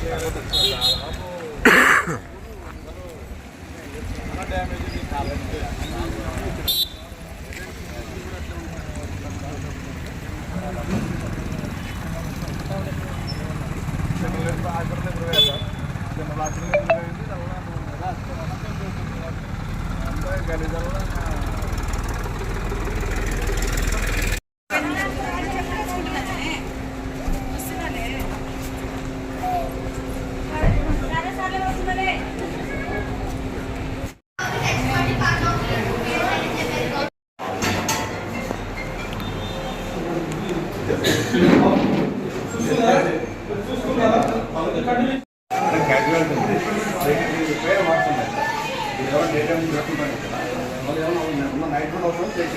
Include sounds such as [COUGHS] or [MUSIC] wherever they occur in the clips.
[COUGHS] Damage రోజులు తీసుకెళ్ళి casualty ఉంది పేరు మారుతుంది ఇది ఎవరు డేటా పెట్టుకుంటాను ఇక్కడ మళ్ళీ ఏమన్నా నైట్ కూడా అవసరం చేసి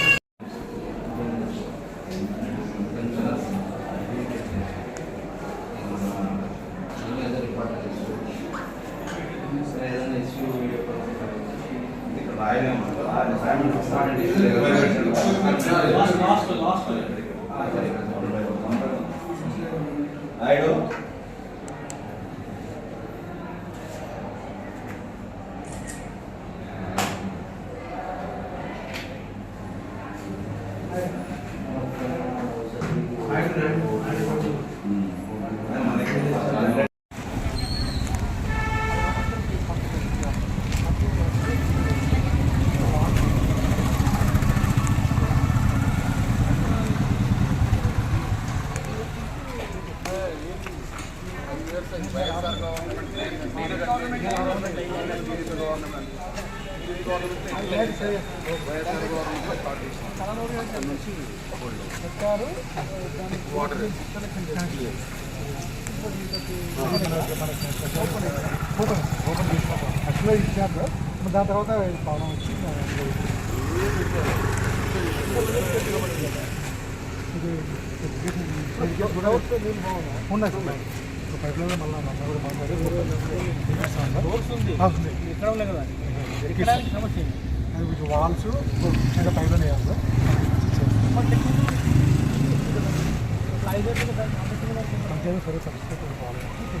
సార్ ఇది యాక్చువల్గా ఇచ్చారు దాని తర్వాత ప్రాబ్లం వచ్చి ఉన్నాయి మళ్ళీ మన కూడా ఎక్కడ అది వాల్స్ చిన్న లైన్ వేయాలి సార్ సరే సబ్స్క్రైబ్ ఇది ఇది వాచ్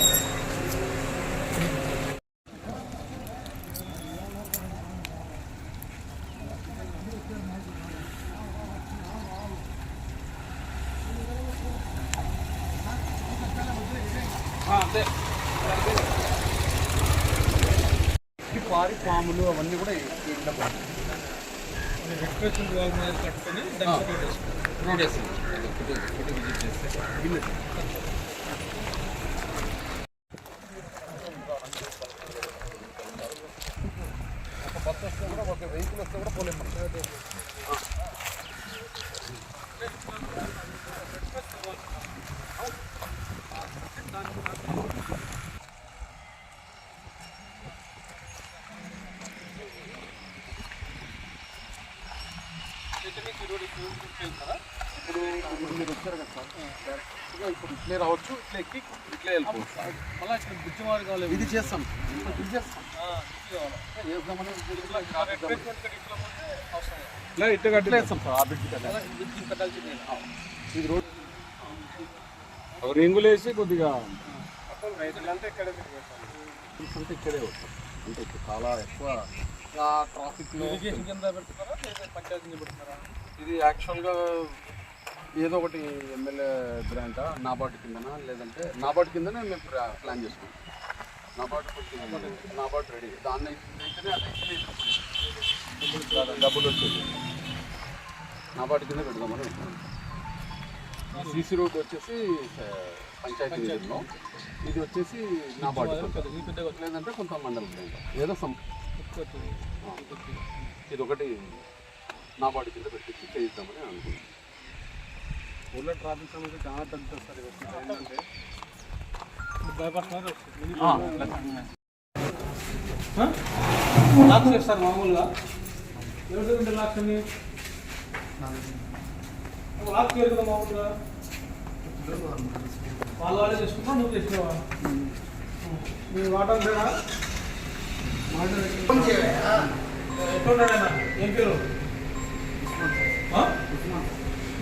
పారి పాములు అవన్నీ కూడా రిక్వెస్ట్ వాళ్ళ మీద కట్టుకొని రోడ్ వేస్తాం. ఫోటో ఫోటో విజిట్ చేస్తే బస్సు వస్తే కూడా ఒక వెహికల్ వస్తే కూడా పోలేము మీరు వచ్చారు కదా సార్ డైరెక్ట్గా ఇప్పుడు ఇట్లే రావచ్చు ఇట్లా ఎక్కి ఇట్లే వెళ్ళిపోవచ్చు. సార్ మళ్ళీ ఇక్కడ బ్రిడ్జ్ మార్గం కావాలి. ఇది చేస్తాం. ఇది చేస్తాం. ఇట్టు ఇట్లా వేస్తాం సార్ ఆ బ్రిడ్జ్ కట్టాల్సిందే ఇది రోడ్. రింగులు వేసి కొద్దిగా రైతులంటే ఇక్కడ వస్తాం అంటే చాలా ఎక్కువ. ట్రాఫిక్లో ఇరిగేషన్ కింద పెడుతున్నారా? లేదా పంచాయతీ పెడుతున్నారా? ఇది యాక్చువల్గా ఏదో ఒకటి ఎమ్మెల్యే గ్రాంట్ నాబార్డు కిందనా? లేదంటే నాబార్డు కిందనే మేము ప్లా- ప్లాన్ చేసుకున్నాం. నాబార్డు కొంచెం నాబార్డు రెడీ. దాన్ని అయితేనే అది డబ్బులు వచ్చేది నాబార్డు కింద పెడదామని అనుకున్నాం. సీసీ రోడ్ వచ్చేసి పంచాయతీ నిధుల్లో ఇది వచ్చేసి నాబార్డు లేదంటే కొంత మండలం గ్రాంట్ ఏదో సం ఎక్కువ ఆ, ఇది ఒకటి నాబార్డు కింద పెట్టించి చేయిద్దామని అనుకున్నాం. ఊళ్ళో ట్రాఫిక్ సమస్య చాలా తగ్గుతుంది సార్ ఇవి ఏంటంటే భయపడుతున్నారు లాక్ చేస్తారు మామూలుగా ఎవరి దగ్గర లాక్స్ అన్ని లాక్ చేయరు కదా మామూలుగా వాళ్ళ వాళ్ళే చేసుకున్నా నువ్వు చేసినావా మీ వాటర్ లేడా ఎట్లున్నాడన్నా ఏం పేరు ఆ?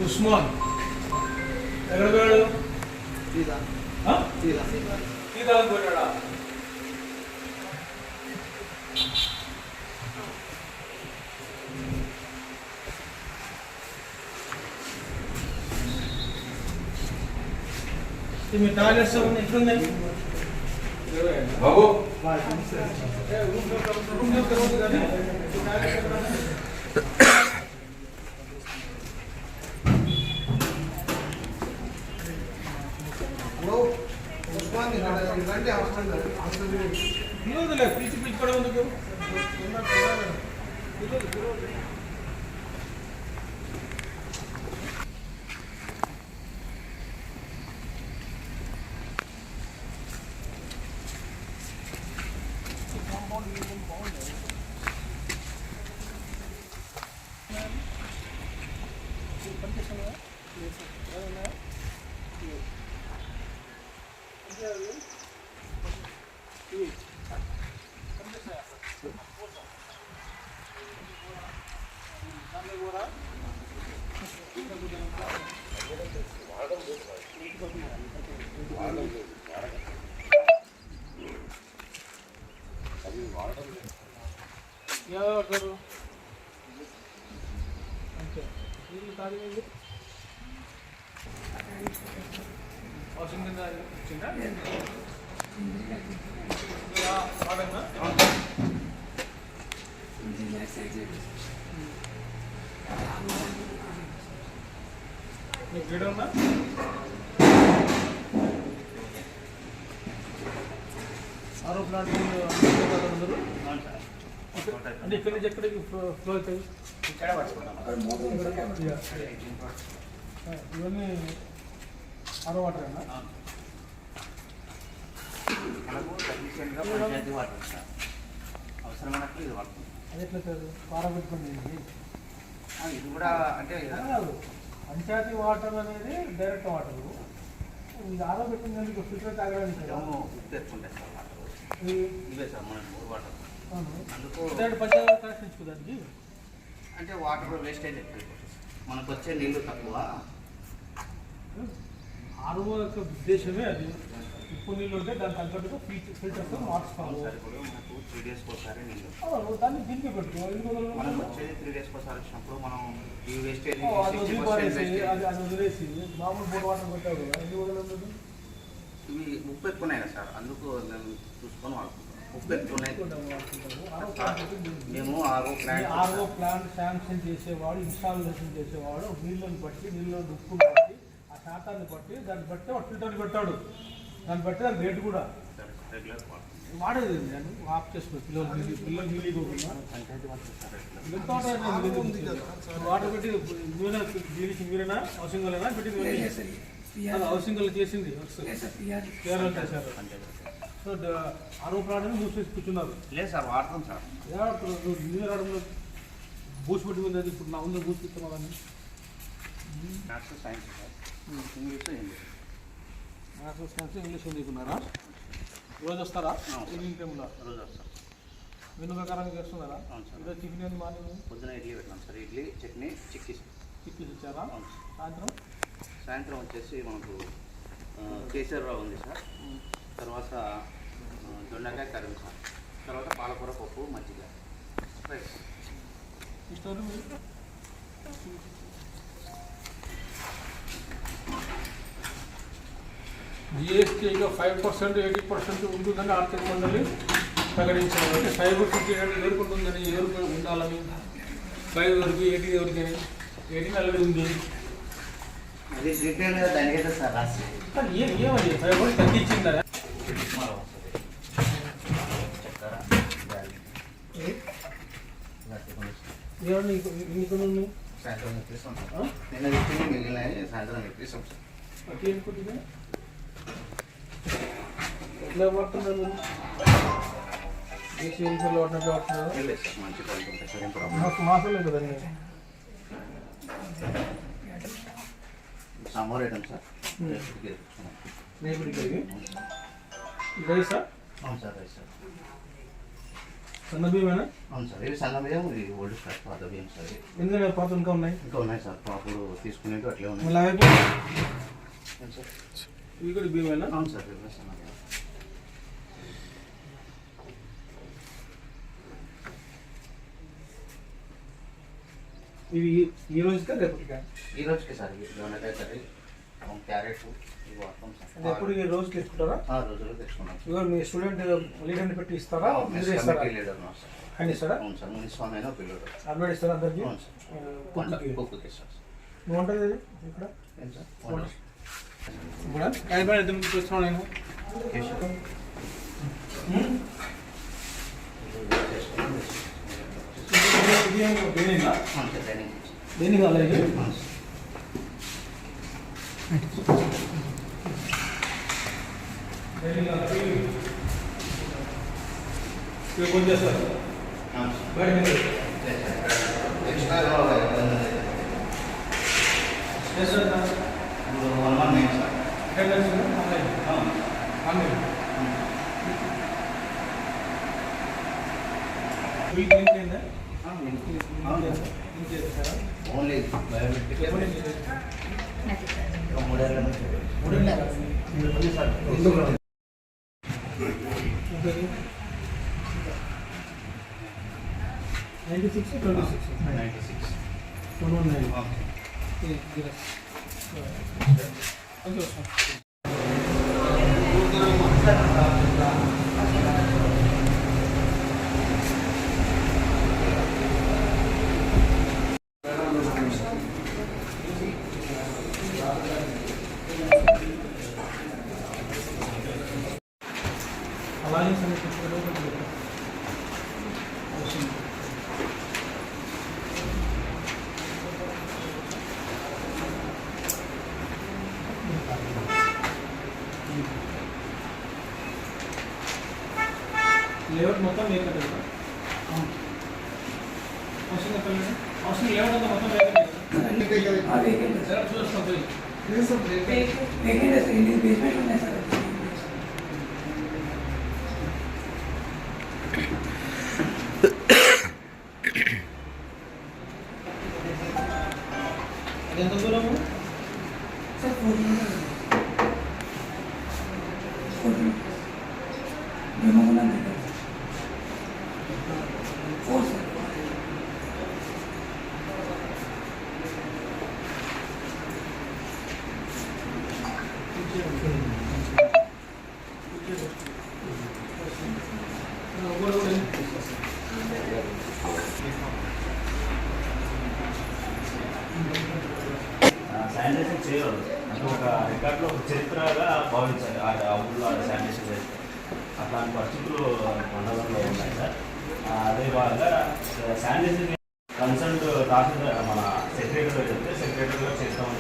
ఉస్మాన్ ఎక్కడ పోయాడు ఆ? టీ తాగడానికి పోయాడా ఇది మీ టాయిలెట్స్ ఉన్నాయి ఎట్లున్నాయి బాబు ఏ, రూమ్ లో- రూమ్లో ఇలాంటి అవసరం లేదు అవసరం లేదు ఎవరు అంతే. నీళ్ళు తాగేది? వాషింగ్ కింద వచ్చిందా? మీకు వీడియో ఉందా? ఆరో ప్లాంట్ అందరూ అంటే ఇక్కడి నుంచి ఎక్కడికి ఫ్లో- అవుతాయి ఇవన్నీ ఆరో వాటర్ అన్నా పంచాయతీ వాటర్ అవసరమైనప్పుడు ఇది వాడుతుంది అది ఎట్లా సార్ పారబెట్టుకుని ఇది కూడా అంటే పంచాయతీ వాటర్ అనేది డైరెక్ట్ వాటర్. ఇది ఆరో పెట్టినందుకు ఫిల్టర్ తాగడానికి. ఏమో తెచ్చుకుంటాయి సార్ ఇవే సార్ మనకి మూడు వాటర్. అందుకు ఇచ్చుకోదానికి అంటే వాటర్ వేస్టేజ్ ఎక్కువ. మనకు వచ్చే నీళ్ళు తక్కువ. ఆరో యొక్క ఉద్దేశమే అది. ఉప్పు నీళ్ళు ఉంటే దాని తగ్గట్టుగా ఫిల్టర్ ఫిల్టర్తో సార్ ఇప్పుడు మనకు త్రీ డేస్కి ఒకసారి నీళ్ళు దాన్ని దీనికి పెట్టుకో? మనకు వచ్చేది త్రీ డేస్కి ఒకసారి వచ్చినప్పుడు మనం ఈ వేస్టేజ్ అది వదిలేసి మామూలు బోర్ వాటర్ పెట్టావు కదా ఎందుకు వదలలేదు ఇవి ఉప్పు ఎక్కువ ఉన్నాయి కదా సార్. అందుకు మేము చూసుకొని వాడుకుంటాం ఉప్పు ఎక్కువ ఉన్నాయి మేము RO plant RO plant sanction చేసేవాడు ఇన్స్టాలేషన్ చేసేవాడు నీళ్ళని బట్టి నీళ్ళ ఉప్పుని బట్టి ఆ శాతాన్ని బట్టి దాన్ని బట్టి ఒక ఫిల్టర్ పెట్టాడు దాన్ని బట్టి దాని రేటు కూడా. రెగ్యులర్ వాడేది నేను ఆఫ్ చేసుకో పిల్లలు నీళ్ళు పిల్లలు పంచాయతీ వాటర్ పెట్టి మీరేనా దీనికి మీరేనా? హౌసింగ్ హౌసింగ్ వాళ్ళు చేసింది సో ప్లాంట్ మూసేసి కూర్చున్నారు. లేదు సార్ వాడతాం సార్. నీళ్ళు రావడంలో బూసి పెట్టి ఉంది అది ఇప్పుడు నా ఉందో బూసి పెట్టుకున్నా కానీ maths science sir. English Hindi. Maths science English చదువుకున్నారా రోజు వస్తారా. ఈవినింగ్ టైంలో రోజు వస్తాం మెను ప్రకారం చేస్తున్నారా? అవును సార్. ఈరోజు టిఫిన్ ఏంది మార్నింగ్? పొద్దున ఇడ్లీ పెట్టాం సార్. ఇడ్లీ చట్నీ చిక్కీ చిక్కీస్ ఇచ్చారా? అవును సార్. సాయంత్రం? సాయంత్రం వచ్చేసి మనకు కేసరరావు ఉంది సార్. తర్వాత దొండకాయ కర్రీ సార్. తర్వాత పాలకూర పప్పు మజ్జిగ. రైస్ ఈ స్టోరీ జిఎస్టీగా ఫైవ్ పర్సెంట్ ఎయిటీ పర్సెంట్ ఉంటుందని ఆర్థిక మండలి ప్రకటించారు అంటే ఫైవ్ ఫిఫ్టీ ఎదుర్కొంటుందని ఎవరికి ఉంటుందని ఎవరికి ఉండాలని? ఫైవ్ వరకు ఎయిటీ ఎవరికి ఎయిటీన్ ఆల్రెడీ ఉంది. దానికైతే సార్ రాసి. కానీ ఏం ఏమది ఫైవ్ పర్సెంట్ తగ్గించిందా చక్కెర ఏమన్నా నీకు ఉన్నాయి సాయంత్రం ఇప్పిస్తాం సార్. ఆ? నిన్న తెచ్చింది మిగిలిన సాయంత్రం ఇప్పిస్తాం సార్. అట్లా కొద్దిగా ఎట్లా పడుతున్నారు దేశీయ ఎన్నికల్లో పడినట్టు పడుతున్నారు వెళ్ళలేదు సార్ మంచి క్వాలిటీ ఉంటాయి సార్ ఏం ప్రాబ్లం మాకు మాసం లేదు సాంబార్ ఐటమ్ సార్. రేపటికి అవును సార్. రైసా అవును సార్ రైస్ సార్. సన్న బియ్యమేనా? అవును సార్ ఇవి సన్న బియ్యం ఇది ఓల్డ్ స్టాక్ పాత బియ్యం సార్. ఎందుకంటే పాత ఇంకా ఉన్నాయి? ఇంకా ఉన్నాయి సార్ అప్పుడు తీసుకునేవి అట్లే ఉన్నాయి. ఇవి కూడా బియ్యమేనా? అవును సార్ ఇవి సన్న బియ్యం. ఇవి ఈ- రోజుకా రేపటికా? ఈ రోజుకి సార్ దొండకాయ కర్రీ క్యారెట్ ఇవి అది సార్ ఎప్పుడు ఈ రోజు తీసుకుంటారా ఆ రోజులు తెచ్చుకున్నాం సార్. ఇవాళ మీ స్టూడెంట్ లీడర్ని పెట్టి ఇస్తారా? మీరు ఇస్తారా? లీడర్ సార్ ఆయన ఇస్తారా అవును సార్ మునిస్వామి అయినా పిల్లడు. అడ్వాయిడ్ ఇస్తారా అందరికి? అవును సార్. వంట కుక్కు తెస్తాం సార్. నువ్వు ఉంటుంది ఇక్కడ? ఏం సార్? వంట. ఇప్పుడు? ఎంత మంది చూస్తున్నాను నేను కేశవ్. ఇది ఏం దేనిగా అవును సార్ ట్రైనింగ్ దేనికి కావాలి ఇది అవును సార్ దేనికి కావాలి ఇవి కొంచెం చేస్తారు అవును సార్ బయట మీద ఎక్స్ట్రా చేస్తారు ఇప్పుడు one one nine sir attendance online అవును online మూడేళ్ళ నుంచి మూడేళ్ళ? ఎందుకు రాదు? ఎంతది? 96, 26. 96. 119. ఓకే. ఇది, ఇది. ఓకే, పోయి అది 这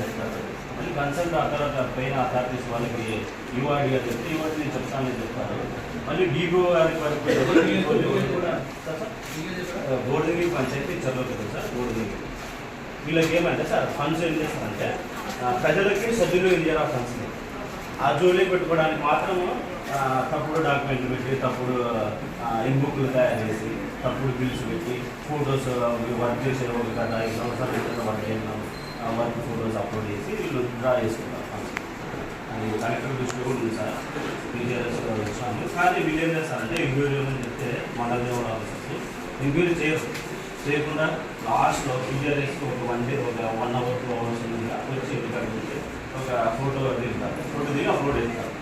సెక్రటరీలో చేస్తామని మళ్ళీ కన్సల్ట్ అథారిటీ పైన అథారిటీస్ వాళ్ళకి యూఆర్డీ గారు చెప్తే యూఆర్డీ నేను చెప్తానని చెప్తారు మళ్ళీ డీగో గారికి బోర్డింగ్ పంచాయతీ చదువుతుంది సార్ బోర్డింగ్ వీళ్ళకి ఏమంటే సార్ ఫండ్స్ ఏం చేస్తారంటే ప్రజలకి సద్వినియోగం చేయాలి ఫండ్స్ని ఆ జోలీ పెట్టుకోవడానికి మాత్రము తప్పుడు డాక్యుమెంట్లు పెట్టి తప్పుడు ఇన్బుక్లు తయారు చేసి తప్పుడు బిల్స్ పెట్టి ఫొటోస్ వర్క్ చేసే ఒక కదా ఈ సంవత్సరాల వర్క్ చేయడం వర్క్ ఫొటోస్ అప్లోడ్ డ్రా చేసుకున్నారు అది కలెక్టర్ దృష్టిలో కూడా ఉంది సార్. విజయదశ వచ్చినాము కానీ వీళ్ళు ఏం చేస్తారంటే ఎంక్వైరీ అని చెప్తే మండల దేవుడు ఆఫీసర్స్ ఎంక్వైరీ చేయరు. చేయకుండా లాస్ట్లో విజయదశ ఒక వన్ డే ఒక వన్ అవర్ టూ అవర్స్ ఉంది వచ్చి ఎందుకంటే ఒక ఫోటో దిగుతారు. ఫోటో దిగి అప్లోడ్ చేస్తారు.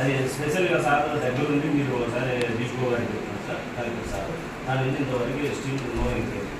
అది స్పెషల్గా సార్ దగ్గర ఉండి మీరు ఒకసారి తీసుకోవాలని చెప్తున్నారు సార్ కలెక్టర్ సార్. దాని నుంచి ఇంతవరకు స్టీల్ నో ఎంక్వైరీ.